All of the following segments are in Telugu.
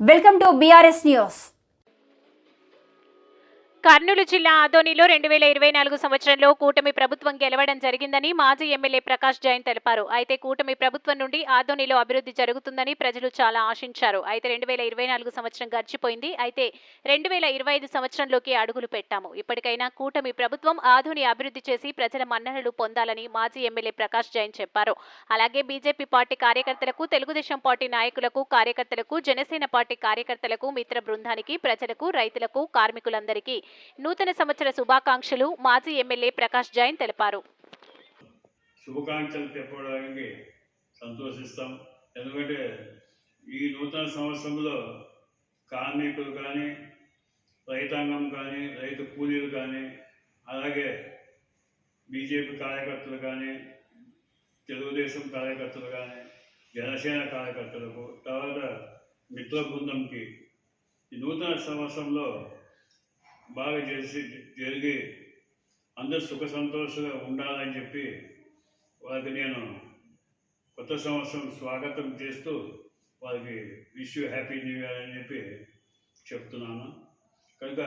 Welcome to BRS news Kurnool జిల్లా ఆదోనిలో రెండు వేల ఇరవై నాలుగు సంవత్సరంలో కూటమి ప్రభుత్వం గెలవడం జరిగిందని మాజీ ఎమ్మెల్యే ప్రకాష్ జైన్ తెలిపారు. అయితే కూటమి ప్రభుత్వం నుండి ఆదోనిలో అభివృద్ధి జరుగుతుందని ప్రజలు చాలా ఆశించారు. అయితే రెండు వేల ఇరవై నాలుగు సంవత్సరం గడిచిపోయింది. అయితే రెండు వేల ఇరవై ఐదు సంవత్సరంలోకి అడుగులు పెట్టాము. ఇప్పటికైనా కూటమి ప్రభుత్వం ఆధుని అభివృద్ధి చేసి ప్రజల మన్ననలు పొందాలని మాజీ ఎమ్మెల్యే ప్రకాష్ జైన్ చెప్పారు. అలాగే బీజేపీ పార్టీ కార్యకర్తలకు తెలుగుదేశం పార్టీ నాయకులకు కార్యకర్తలకు జనసేన పార్టీ కార్యకర్తలకు మిత్ర బృందానికి ప్రజలకు రైతులకు కార్మికులందరికీ నూతన సంవత్సర శుభాకాంక్షలు మాజీ ఎమ్మెల్యే ప్రకాష్ జైన్ తెలిపారు. శుభాకాంక్షలు చెప్పడానికి సంతోషిస్తాం. ఎందుకంటే ఈ నూతన సంవత్సరంలో కార్మికులు కానీ రైతాంగం కానీ రైతు కూలీలు కానీ అలాగే బీజేపీ కార్యకర్తలు కానీ తెలుగుదేశం కార్యకర్తలు కానీ జనసేన కార్యకర్తలకు తర్వాత మిత్ర బృందంకి ఈ నూతన సంవత్సరంలో బాగా చేసి జరిగి అందరు సుఖ సంతోషంగా ఉండాలని చెప్పి వాళ్ళకి నేను కొత్త సంవత్సరం స్వాగతం చేస్తూ వాళ్ళకి wish you happy new year అని చెప్పి చెప్తున్నాను. కనుక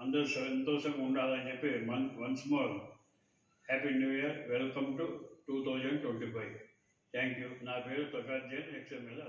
అందరూ సంతోషంగా ఉండాలని చెప్పి one once more happy new year welcome to two thousand twenty five. Thank you. నా పేరు ప్రకాష్ జైన్ ఎక్స్ఎంఎల్